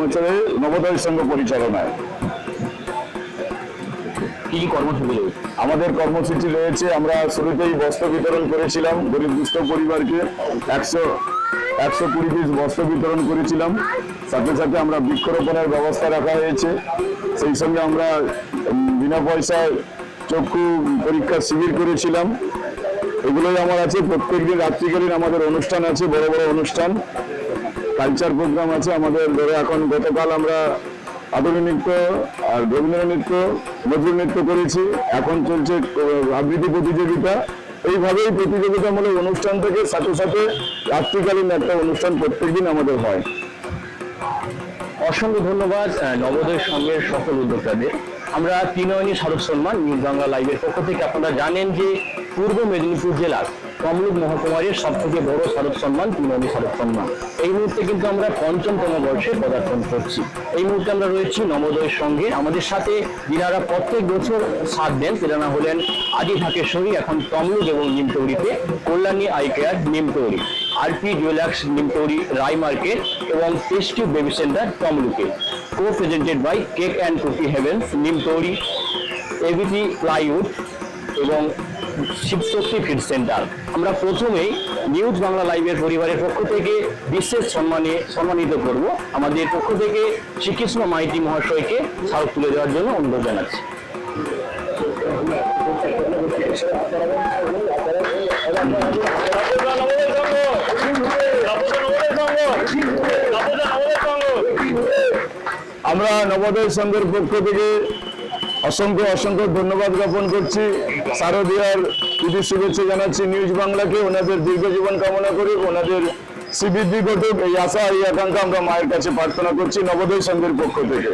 বছরে নবোদয় সংঘ পরিচালনায়। কি কি কর্মসূচি রয়েছে? আমাদের কর্মসূচি রয়েছে আমরা শুরুতেই বস্ত্র বিতরণ করেছিলাম গরিব দুস্থ পরিবারকে একশো একশো কুড়ি পিস বস্ত্র বিতরণ করেছিলাম। সাথে সাথে আমরা বৃক্ষরোপণের ব্যবস্থা রাখা হয়েছে। সেই সঙ্গে আমরা বিনা পয়সায় চক্ষু পরীক্ষা শিবির করেছিলাম। এগুলোই আমার আছে প্রত্যেকদিন রাত্রিকালীন আমাদের অনুষ্ঠান আছে বড় বড় অনুষ্ঠান। কালচার প্রোগ্রাম আছে আমাদের। ধরো এখন গতকাল আমরা আধুনিক নৃত্য আর রবীন্দ্র নৃত্য নজরুল নৃত্য করেছি। এখন চলছে আবৃত্তি প্রতিযোগিতা। এইভাবেই প্রতিযোগিতামূলক অনুষ্ঠান থেকে সাথে সাথে রাত্রিকালীন একটা অনুষ্ঠান প্রত্যেকদিন আমাদের হয়। অসংখ্য ধন্যবাদ নবোদয় সংঘের সকল উদ্যোক্তাদের। আমরা তিনয়নী শারদ সম্মান বাংলা লাইভের পক্ষ থেকে আপনারা জানেন যে পূর্ব মেদিনীপুর জেলার তমলুক মহকুমারের সব থেকে বড় শারদ সম্মান তিনয়নী শারদ সম্মান। এই মুহূর্তে কিন্তু আমরা পঞ্চমতম বর্ষে পদার্পণ করছি। এই মুহূর্তে আমরা রয়েছি নবোদয়ের সঙ্গে। আমাদের সাথে যিনারা প্রত্যেক বছর সাথ দেন। তেনারা হলেন আদি ঢাকেশ্বরী, এখন তমলুক এবং নিমতৌরিতে, Kalyani eye care, Nimtouri. RP jewellers Nimtouri Roy market এবং tasty baby centre তমলুকে। Co presented by cake and cookie heaven Nimtouri ABT plywood এবং শিবশক্তি ফিড সেন্টার। আমরা প্রথমেই নিউজ বাংলা লাইভের পরিবারের পক্ষ থেকে বিশেষ সম্মানে সম্মানিত করব। আমাদের পক্ষ থেকে শ্রীকৃষ্ণ মাইতি মহাশয়কে সাউথ তুলে দেওয়ার জন্য অনুরোধ জানাচ্ছি। আমরা নবোদয় সংঘের পক্ষ থেকে অসংখ্য অসংখ্য ধন্যবাদ জ্ঞাপন করছি। শারদীয়ার ঈদের শুভেচ্ছা জানাচ্ছি নিউজ বাংলাকে। ওনাদের দীর্ঘ জীবন কামনা করি। ওনাদের শ্রীবৃদ্ধি ঘটুক। এই আশা, এই আকাঙ্ক্ষা আমরা মায়ের কাছে প্রার্থনা করছি নবোদয় সংঘের পক্ষ থেকে।